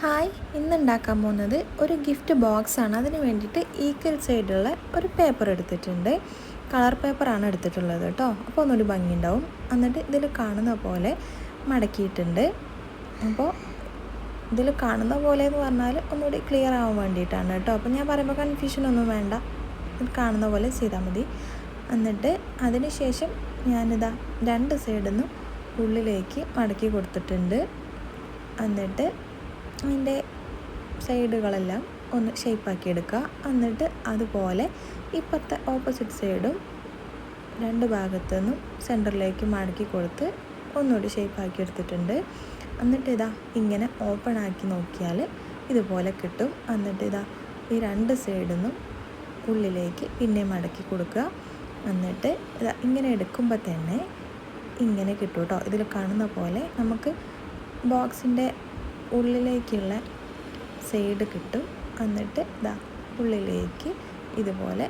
Hi ഇന്ന് ഉണ്ടാക്കാൻ പോകുന്നത് ഒരു ഗിഫ്റ്റ് ബോക്സ് ആണ്. അതിന് വേണ്ടിയിട്ട് ഈക്വൽ സൈഡുള്ള ഒരു പേപ്പർ എടുത്തിട്ടുണ്ട്. കളർ പേപ്പറാണ് എടുത്തിട്ടുള്ളത് കേട്ടോ. അപ്പോൾ ഒന്നൊരു ഭംഗിയുണ്ടാവും. എന്നിട്ട് ഇതിൽ കാണുന്ന പോലെ മടക്കിയിട്ടുണ്ട്. അപ്പോൾ ഇതിൽ കാണുന്ന പോലെ എന്ന് പറഞ്ഞാൽ ഒന്നുകൂടി ക്ലിയർ ആവാൻ വേണ്ടിയിട്ടാണ് കേട്ടോ. അപ്പോൾ ഞാൻ പറയുമ്പോൾ കൺഫ്യൂഷനൊന്നും വേണ്ട. ഇത് കാണുന്ന പോലെ ചെയ്താൽ മതി. എന്നിട്ട് അതിന് ശേഷം ഞാനിതാ രണ്ട് സൈഡിൽ നിന്നും ഉള്ളിലേക്ക് മടക്കി കൊടുത്തിട്ടുണ്ട്. എന്നിട്ട് അതിന്റെ സൈഡുകളെല്ലാം ഒന്ന് ഷേപ്പാക്കി എടുക്കുക എന്നിട്ട് അതുപോലെ ഇപ്പുറത്തെ ഓപ്പോസിറ്റ് സൈഡും രണ്ട് ഭാഗത്തു നിന്നും സെന്ററിലേക്ക് മടക്കി കൊടുത്ത് ഒന്നുകൂടി ഷേപ്പാക്കി എടുത്തിട്ടുണ്ട് എന്നിട്ട് ഇതാ ഇങ്ങനെ ഓപ്പൺ ആക്കി നോക്കിയാൽ ഇതുപോലെ കിട്ടും. എന്നിട്ട് ഇതാ ഈ രണ്ട് സൈഡിൽ നിന്നും ഉള്ളിലേക്ക് പിന്നെ മടക്കി കൊടുക്കുക. എന്നിട്ട് ഇതാ ഇങ്ങനെ എടുക്കുമ്പോൾ തന്നെ ഇങ്ങനെ കിട്ടും കേട്ടോ. ഇതിൽ കാണുന്ന പോലെ നമുക്ക് ബോക്സിന്റെ ഉള്ളിലേക്കുള്ള സൈഡ് കിട്ടും. എന്നിട്ട് ഇതാ ഉള്ളിലേക്ക് ഇതുപോലെ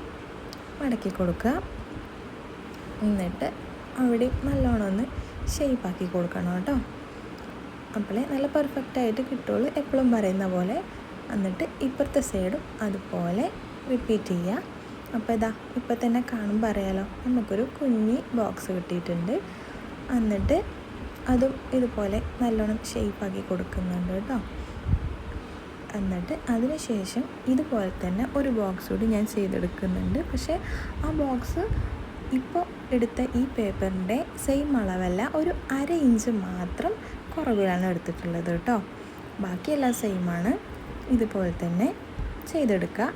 മടക്കി കൊടുക്കുക. എന്നിട്ട് അവിടെ നല്ലോണം ഒന്ന് ഷേപ്പാക്കി കൊടുക്കണം കേട്ടോ. അപ്പോഴേ നല്ല പെർഫെക്റ്റായിട്ട് കിട്ടുള്ളൂ. എപ്പോഴും പറയുന്ന പോലെ. എന്നിട്ട് ഇപ്പുറത്തെ സൈഡും അതുപോലെ റിപ്പീറ്റ് ചെയ്യുക. അപ്പോൾ ഇതാ ഇപ്പോൾ തന്നെ കാണുമ്പോൾ അറിയാലോ നമുക്കൊരു കുഞ്ഞി ബോക്സ് കിട്ടിയിട്ടുണ്ട്. എന്നിട്ട് അതും ഇതുപോലെ നല്ലോണം ഷേപ്പാക്കി കൊടുക്കുന്നുണ്ട് കേട്ടോ. എന്നിട്ട് അതിന് ശേഷം ഇതുപോലെ തന്നെ ഒരു ബോക്സ് കൂടി ഞാൻ ചെയ്തെടുക്കുന്നുണ്ട്. പക്ഷേ ആ ബോക്സ് ഇപ്പോൾ എടുത്ത ഈ പേപ്പറിന്റെ സെയിം അളവല്ല ഒരു അര ഇഞ്ച് മാത്രം കുറവിലാണ് എടുത്തിട്ടുള്ളത് കേട്ടോ. ബാക്കിയെല്ലാം സെയിമാണ് ഇതുപോലെ തന്നെ ചെയ്തെടുക്കുക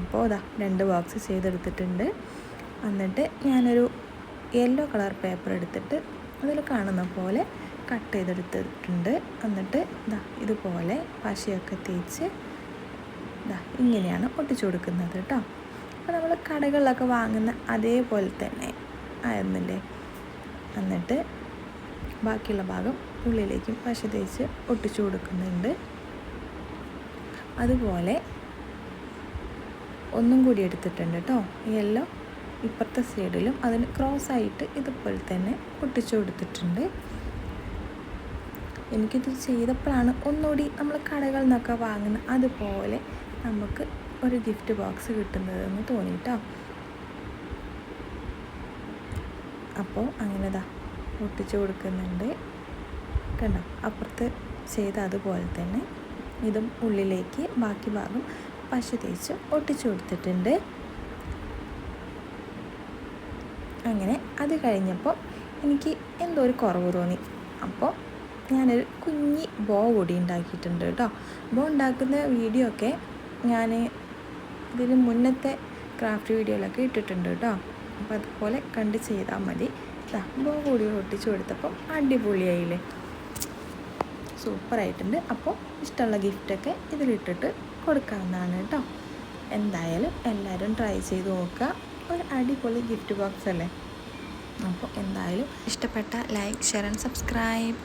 അപ്പോൾ അതാ രണ്ട് ബോക്സ് ചെയ്തെടുത്തിട്ടുണ്ട്. എന്നിട്ട് ഞാനൊരു യെല്ലോ കളർ പേപ്പർ എടുത്തിട്ട് അതിൽ കാണുന്ന പോലെ കട്ട് ചെയ്തെടുത്തിട്ടുണ്ട്. എന്നിട്ട് ഇതാ ഇതുപോലെ പശയൊക്കെ തേച്ച് ഇതാ ഇങ്ങനെയാണ് ഒട്ടിച്ചു കൊടുക്കുന്നത് കേട്ടോ. അപ്പോൾ നമ്മൾ കടകളിലൊക്കെ വാങ്ങുന്ന അതേപോലെ തന്നെ ആയിരുന്നില്ലേ? എന്നിട്ട് ബാക്കിയുള്ള ഭാഗം ഉള്ളിലേക്കും പശ തേച്ച് ഒട്ടിച്ചു കൊടുക്കുന്നുണ്ട്. അതുപോലെ ഒന്നും കൂടി എടുത്തിട്ടുണ്ട് കേട്ടോ. യെല്ലോ ഇപ്പുറത്തെ സൈഡിലും അതിന് ക്രോസ് ആയിട്ട് ഇതുപോലെ തന്നെ പൊട്ടിച്ചു കൊടുത്തിട്ടുണ്ട്. എനിക്കിത് ചെയ്തപ്പോഴാണ് ഒന്നുകൂടി നമ്മൾ കടകളിൽ നിന്നൊക്കെ വാങ്ങുന്ന അതുപോലെ നമുക്ക് ഒരു ഗിഫ്റ്റ് ബോക്സ് കിട്ടുന്നതെന്ന് തോന്നിയിട്ടോ. അപ്പോൾ അങ്ങനെതാ ഒട്ടിച്ചു കൊടുക്കുന്നുണ്ട്. കണ്ടോ? അപ്പുറത്ത് ചെയ്ത അതുപോലെ തന്നെ ഇതും ഉള്ളിലേക്ക് ബാക്കി ഭാഗം പശ തേച്ച് ഒട്ടിച്ചു കൊടുത്തിട്ടുണ്ട്. അങ്ങനെ അത് കഴിഞ്ഞപ്പോൾ എനിക്ക് എന്തോ ഒരു കുറവ് തോന്നി. അപ്പോൾ ഞാനൊരു കുഞ്ഞി ബോ കൂടി ഉണ്ടാക്കിയിട്ടുണ്ട് കേട്ടോ. ബോ ഉണ്ടാക്കുന്ന വീഡിയോ ഒക്കെ ഞാൻ ഇതിന് മുന്നത്തെ ക്രാഫ്റ്റ് വീഡിയോയിലൊക്കെ ഇട്ടിട്ടുണ്ട് കേട്ടോ. അപ്പോൾ അതുപോലെ കണ്ട് ചെയ്താൽ മതി. ബോ കൂടി ഒട്ടിച്ചു കൊടുത്തപ്പം അടിപൊളിയായില്ലേ? സൂപ്പറായിട്ടുണ്ട്. അപ്പോൾ ഇഷ്ടമുള്ള ഗിഫ്റ്റൊക്കെ ഇതിലിട്ടിട്ട് കൊടുക്കാവുന്നതാണ് കേട്ടോ. എന്തായാലും എല്ലാവരും ട്രൈ ചെയ്ത് നോക്കുക. ഒരു അടിപൊളി ഗിഫ്റ്റ് ബോക്സ് അല്ലേ? അപ്പോൾ എന്തായാലും ഇഷ്ടപ്പെട്ട ലൈക്ക് ഷെയർ ആൻഡ് സബ്സ്ക്രൈബ്